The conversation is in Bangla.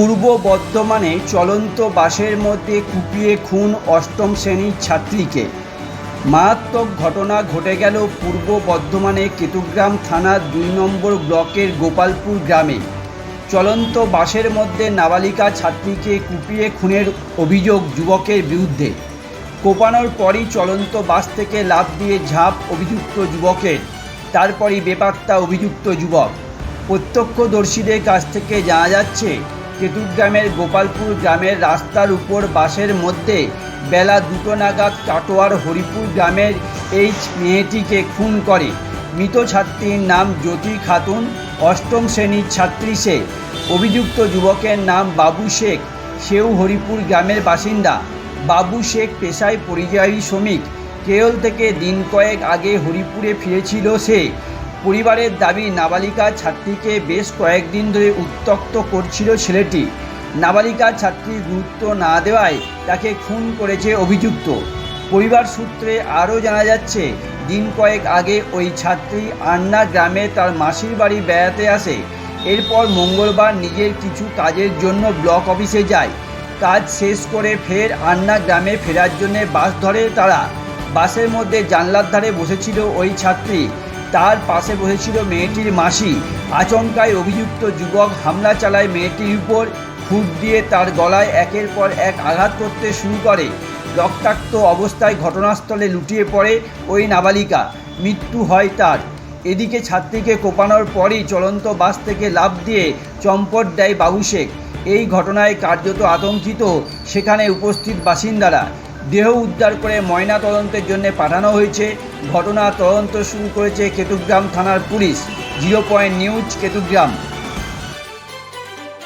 পূর্ব বর্ধমানে চলন্ত বাসের মধ্যে কুপিয়ে খুন অষ্টম শ্রেণির ছাত্রীকে। মারাত্মক ঘটনা ঘটে গেল পূর্ব বর্ধমানে কেতুগ্রাম থানার দুই নম্বর ব্লকের গোপালপুর গ্রামে। চলন্ত বাসের মধ্যে নাবালিকা ছাত্রীকে কুপিয়ে খুনের অভিযোগ যুবকের বিরুদ্ধে। কোপানোর পরই চলন্ত বাস থেকে লাফ দিয়ে ঝাঁপ অভিযুক্ত যুবকের, তারপরই বেপাত্তা অভিযুক্ত যুবক। প্রত্যক্ষদর্শীদের কাছ থেকে জানা যাচ্ছে কেতুগ্রামের গোপালপুর গ্রামের রাস্তার উপর বাসের মধ্যে বেলা দুটো নাগাদ কাটোয়ার হরিপুর গ্রামের এই মেয়েটিকে খুন করে। মৃত ছাত্রীর নাম জ্যোতি খাতুন, অষ্টম শ্রেণির ছাত্রী সে। অভিযুক্ত যুবকের নাম বাবু শেখ। সেও হরিপুর গ্রামের বাসিন্দা। বাবু শেখ পেশায় পরিযায়ী শ্রমিক। কেরল থেকে দিন কয়েক আগে হরিপুরে ফিরেছিল সে। পরিবারের দাবি, নাবালিকা ছাত্রীকে বেশ কয়েকদিন ধরে উত্তক্ত করছিল ছেলেটি। নাবালিকা ছাত্রীর গুরুত্ব না দেওয়ায় তাকে খুন করেছে অভিযুক্ত। পরিবার সূত্রে আরও জানা যাচ্ছে, দিন কয়েক আগে ওই ছাত্রী আন্না গ্রামে তার মাসির বাড়ি বেড়াতে আসে। এরপর মঙ্গলবার নিজের কিছু কাজের জন্য ব্লক অফিসে যায়। কাজ শেষ করে ফের আন্না গ্রামে ফেরার জন্য বাস ধরে তারা। বাসের মধ্যে জানলার ধারে বসেছিল ওই ছাত্রী। তার পাশে বসেছিল মেয়েটির মাসি। আচমকায় অভিযুক্ত যুবক হামলা চালায় মেয়েটির উপর। খুঁট দিয়ে তার গলায় একের পর এক আঘাত করতে শুরু করে। রক্তাক্ত অবস্থায় ঘটনাস্থলে লুটিয়ে পড়ে ওই নাবালিকা। মৃত্যু হয় তার। এদিকে ছাত্রীকে কোপানোর পরই চলন্ত বাস থেকে লাফ দিয়ে চম্পট দেয় বাবু শেখ। এই ঘটনায় কার্যত আতঙ্কিত সেখানে উপস্থিত বাসিন্দারা। দেহ উদ্ধার করে ময়না তদন্তের জন্য পাঠানো হয়েছে। ঘটনা তদন্ত শুরু করেছে কেতুগ্রাম থানার police. Zero point news, Ketugram.